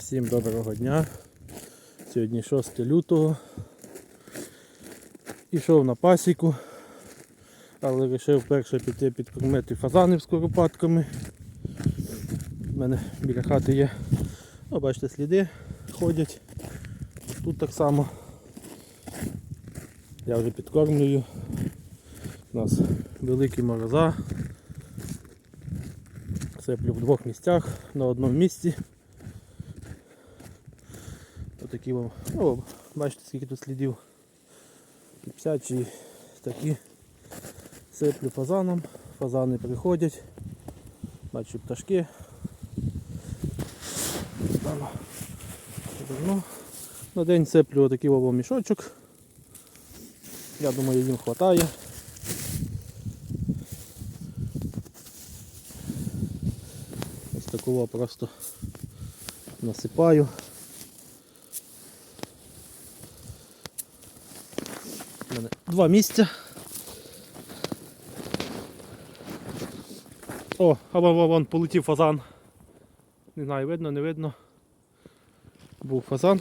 Всім доброго дня. Сьогодні 6 лютого. Ішов на пасіку, але вирішив перше піти підкормити фазанів з куропатками. У мене біля хати є. О, бачите, сліди ходять. Тут так само. Я вже підкормлюю. У нас великі мороза. Сиплю в двох місцях на одному місці. Отакі вам. О, бачите, скільки тут слідів. Псячі такі. Сиплю фазаном. Фазани приходять. Бачу пташки. Ну, на день сиплю отакий вам мішочок. Я думаю, їм вистачає. Ось такого просто насипаю. У мене два місця. О, а вон, вон, вон полетів фазан. Не знаю, видно, не видно. Був фазан.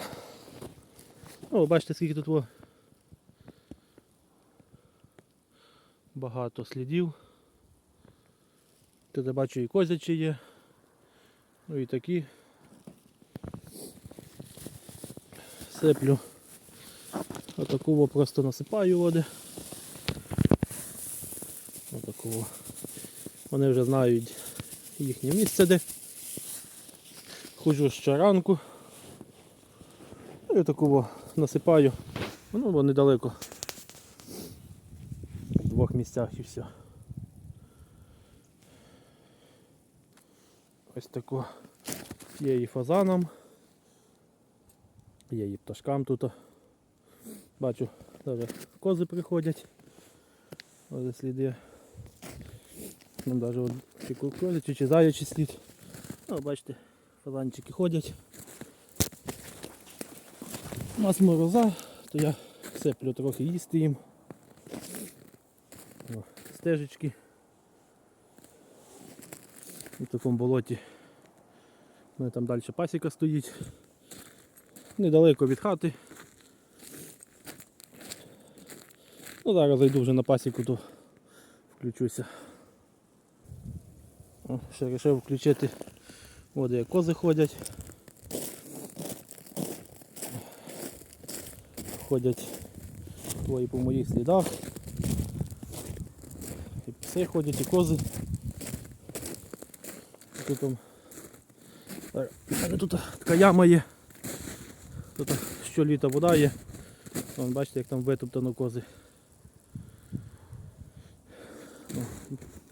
О, бачите, скільки тут во. Багато слідів. Тут я бачу і козячі є. Ну і такі. Сиплю. Отаку просто насипаю води. Отаку. Вони вже знають їхнє місце де. Ходжу ще ранку. Ну, І отаку насипаю. Ну, бо недалеко. В двох місцях і все. Ось таку є і фазанам, є і пташкам тут. Бачу, навіть кози приходять. Ось сліди. Ну, навіть чи козячий, чи заячий слід. Ну, бачите, фазанчики ходять. У нас мороза, то я сиплю трохи їсти їм. О, стежечки. У такому болоті. У мене там далі пасіка стоїть. Недалеко від хати. Ну, зараз зайду вже на пасіку, то включуся. О, ще вирішив включити. От як кози ходять. Ходять твої по моїх слідах. І пси ходять, і кози. Тут там мене тут така яма є. Тут щоліта вода є. Вон, бачите, як там витоптано кози. О,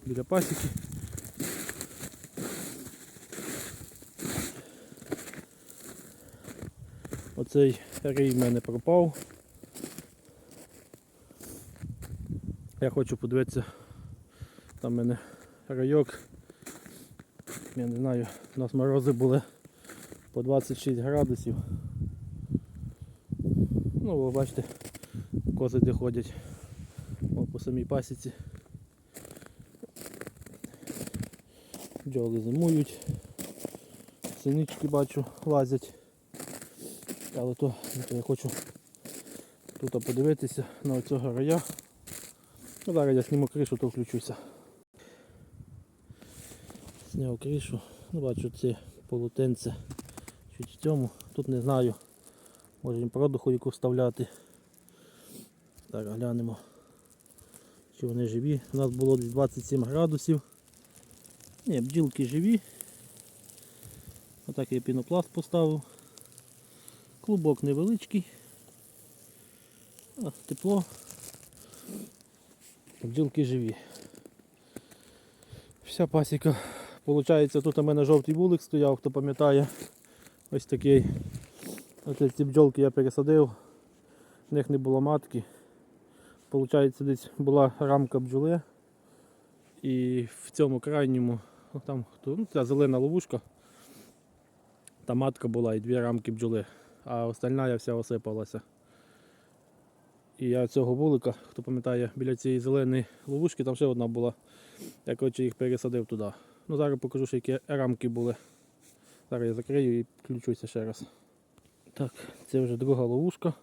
біля пасіки. Оцей рій в мене пропав. Я хочу подивитися, там в мене райок. Я не знаю, у нас морози були по 26 градусів. Ну, ви бачите, кози де ходять О, по самій пасіці. Бджоли зимують, синички бачу лазять. Але то, то я хочу тут подивитися на оцього рая. Ну, зараз я зніму кришу, то включуся. Зняв кришу, ну бачу це полотенце чуть в цьому. Тут не знаю, може їм продуху яку вставляти. Зараз глянемо, чи вони живі. У нас було десь 27 градусів. Ні, бджілки живі. Отак я пінопласт поставив. Клубок невеличкий. А, тепло. Бджілки живі. Вся пасіка. Получається, тут у мене жовтий вулик стояв, хто пам'ятає. Ось такий. Ось ці бджолки я пересадив, в них не було матки. Получається, десь була рамка бджоли. І в цьому крайньому, ну, там ну, ця зелена ловушка, там матка була і дві рамки бджоли, а остальна я вся осипалася. І я цього вулика, хто пам'ятає, біля цієї зеленої ловушки, там ще одна була. Я коротше їх пересадив туди. Ну зараз покажу, що які рамки були. Зараз я закрию і включуся ще раз. Так, це вже друга ловушка.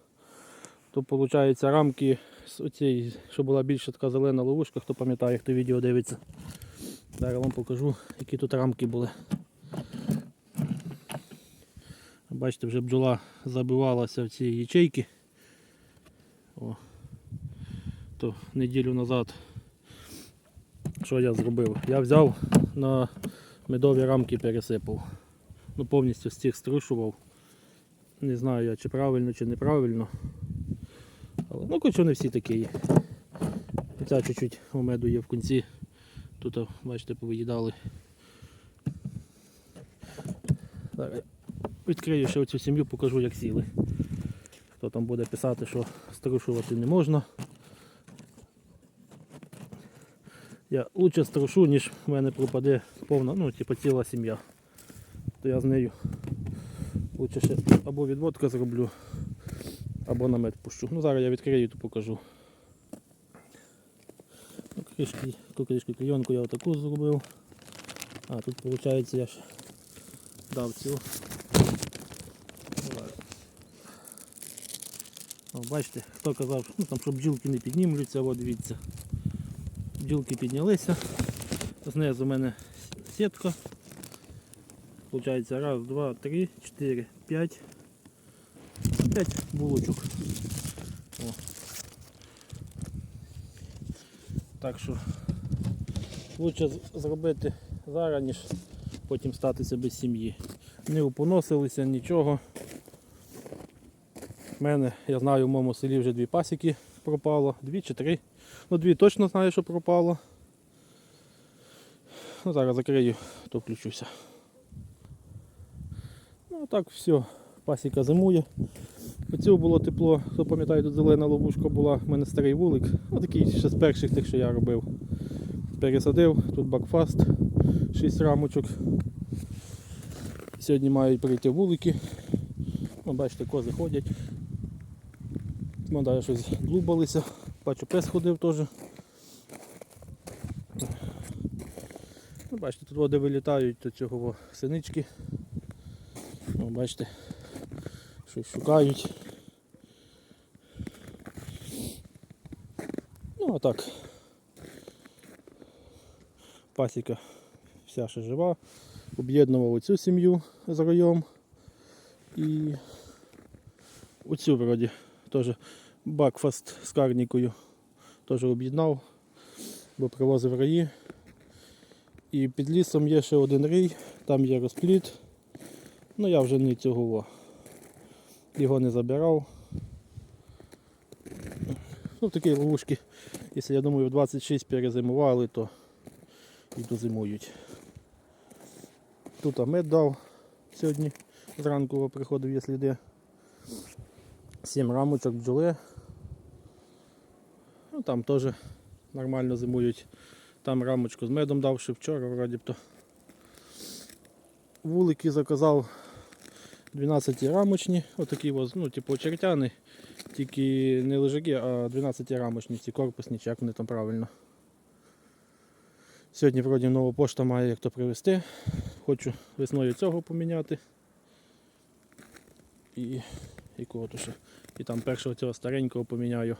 То виходить рамки з оцієї, що була більше така зелена ловушка, хто пам'ятає, хто відео дивиться. Зараз вам покажу, які тут рамки були. Бачите, вже бджола забивалася в ці ячейки. О. То неділю назад що я зробив? Я взяв на медові рамки пересипав. Ну, повністю з цих струшував. Не знаю я, чи правильно, чи неправильно. Але ну хоч вони всі такі є. Ця чуть-чуть у меду є в кінці. Тут, бачите, повиїдали. Відкрию ще оцю сім'ю, покажу як сіли. Хто там буде писати, що струшувати не можна. Я лучше струшу, ніж в мене пропаде повна, ну, типу ціла сім'я. То я з нею лучше ще або відводка зроблю, або намет пущу. Ну зараз я відкрию то покажу. Кришки, ту кришку клейонку я отаку зробив. А, тут виходить я ж дав цю. О, бачите, хто казав, ну, там, що бджілки не піднімуться, от дивіться. Бджілки піднялися. Знизу у мене сітка. Получається раз, два, три, чотири, п'ять. П'ять булочок. О. Так що лучше зробити зараз, ніж потім статися без сім'ї. Не упоносилися, нічого. У мене, я знаю, в моєму селі вже дві пасіки пропало, дві чи три. Ну, дві точно знаю, що пропало. Ну, зараз закрию, то включуся. Ну так все, пасіка зимує. Оцю було тепло, хто пам'ятає, тут зелена ловушка була, в мене старий вулик. Ну, такий ще з перших тих, що я робив. Пересадив, тут бакфаст, 6 рамочок. Сьогодні мають прийти вулики. Ну, бачите, кози ходять. Далі щось длубалися. Бачу, пес ходив теж. Ну, бачите, тут води вилітають до цього синички. О, бачите, щось шукають. Ну а так. Пасіка вся ще жива. Об'єднував оцю сім'ю з роєм. І оцю вроді теж бакфаст з карнікою теж об'єднав, бо привозив раї. І під лісом є ще один рій, там є розпліт. Ну я вже не цього. Його не забирав. Ну такі ловушки, якщо я думаю в 26 перезимували, то і дозимують. Тут мед дав сьогодні зранку приходив, є сліди. Сім рамочок бджоли. Ну там теж нормально зимують. Там рамочку з медом дав ще вчора, вроді б то. Вулики заказав 12 рамочні, отакі ось, ну, типу очеретяни, тільки не лежаки, а 12 рамочні, ці корпусні, чи як вони там правильно. Сьогодні вроді нова пошта має як то привезти. Хочу весною цього поміняти. І якого то ще. І там першого цього старенького поміняю.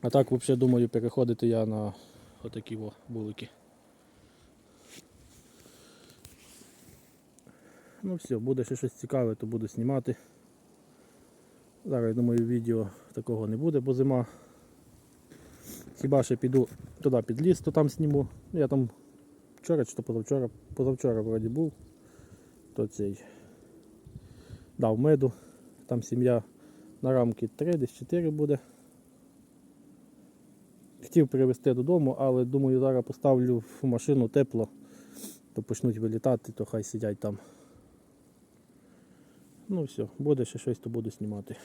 А так взагалі думаю переходити я на отакі булики. Ну все, буде ще щось цікаве, то буду знімати. Зараз я думаю відео такого не буде, бо зима. Хіба ще піду туди під ліс, то там зніму. Я там вчора чи то позавчора, позавчора вроді був, то цей дав меду. Там сім'я на рамки 3, десь 4 буде. Хотів привезти додому, але думаю, зараз поставлю в машину тепло, то почнуть вилітати, то хай сидять там. Ну все, буде ще щось, то буду знімати.